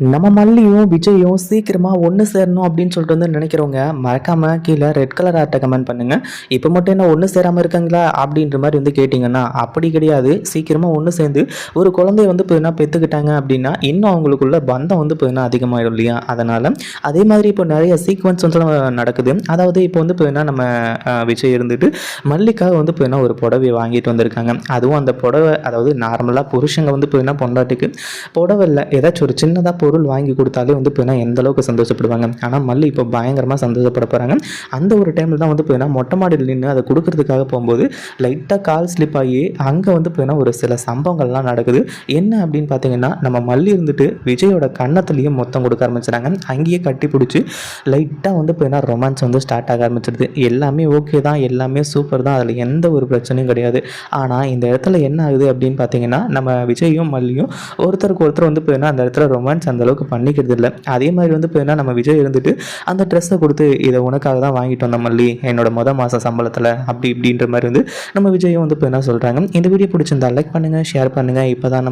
நம்ம மல்லியும் விஜயும் சீக்கிரமாக ஒன்று சேரணும் அப்படின்னு சொல்லிட்டு வந்து நினைக்கிறவங்க மறக்காமல் கீழே ரெட் கலர் ஆர்ட்டை கமெண்ட் பண்ணுங்கள் இப்போ மட்டும் என்ன ஒன்று சேராமல் இருக்காங்களா? அப்படின்ற மாதிரி வந்து கேட்டிங்கன்னா அப்படி கிடையாது. சீக்கிரமாக ஒன்று சேர்ந்து ஒரு குழந்தைய வந்து இப்போ பெற்றுக்கிட்டாங்க அப்படின்னா இன்னும் அவங்களுக்குள்ள பந்தம் வந்து இப்போ அதிகமாகிடும் இல்லையா? அதனால் அதே மாதிரி இப்போ நிறைய சீக்வன்ஸ் வந்து நடக்குது. அதாவது இப்போ வந்து இப்போ நம்ம விஜய் இருந்துட்டு மல்லிக்காக வந்து இப்போ ஒரு புடவை வாங்கிட்டு வந்திருக்காங்க. அதுவும் அந்த புடவை அதாவது நார்மலாக புருஷங்க வந்து இப்போ பொண்டாட்டிக்கு புடவை இல்லை ஏதாச்சும் ஒரு சின்னதாக பொருள் வாங்கி கொடுத்தாலே வந்து போயினா எந்த அளவுக்கு சந்தோஷப்படுவாங்க? ஆனால் மல்லி இப்போ பயங்கரமாக சந்தோஷப்பட போகிறாங்க அந்த ஒரு டைமில் தான் வந்து போயினா மொட்டை மாடியில் நின்று அதை கொடுக்கறதுக்காக போகும்போது லைட்டாக கால் ஸ்லிப் ஆகி அங்கே வந்து போயினா ஒரு சில சம்பவங்கள்லாம் நடக்குது. என்ன அப்படின்னு பார்த்தீங்கன்னா நம்ம மல்லி இருந்துட்டு விஜயோட கன்னத்துலேயும் மொத்தம் கொடுக்க ஆரம்பிச்சிட்டாங்க அங்கேயே கட்டி பிடிச்சி லைட்டாக வந்து போயினா ரொமான்ஸ் வந்து ஸ்டார்ட் ஆக ஆரம்பிச்சிடுது. எல்லாமே ஓகே தான் எல்லாமே சூப்பர் தான் அதில் எந்த ஒரு பிரச்சனையும் கிடையாது. ஆனால் இந்த இடத்துல என்ன ஆகுது அப்படின்னு பார்த்தீங்கன்னா நம்ம விஜயும் மல்லியும் ஒருத்தருக்கு ஒருத்தர் வந்து போயினா அந்த இடத்துல ரொமான்ஸ் அந்த அந்தளவுக்கு பண்ணிக்கிறது இல்லை. அதே மாதிரி வந்து இப்போ நம்ம விஜய் இருந்துட்டு அந்த ட்ரெஸ்ஸை கொடுத்து இதை உனக்காக தான் வாங்கிட்டு வந்த மல்லி என்னோட மொதல் மாத சம்பளத்தில் அப்படி இப்படின்ற மாதிரி வந்து நம்ம விஜயும் வந்து இப்போ என்ன சொல்கிறாங்க இந்த வீடியோ பிடிச்சிருந்தா லைக் பண்ணுங்கள் ஷேர் பண்ணுங்கள் இப்போ தான் நம்ம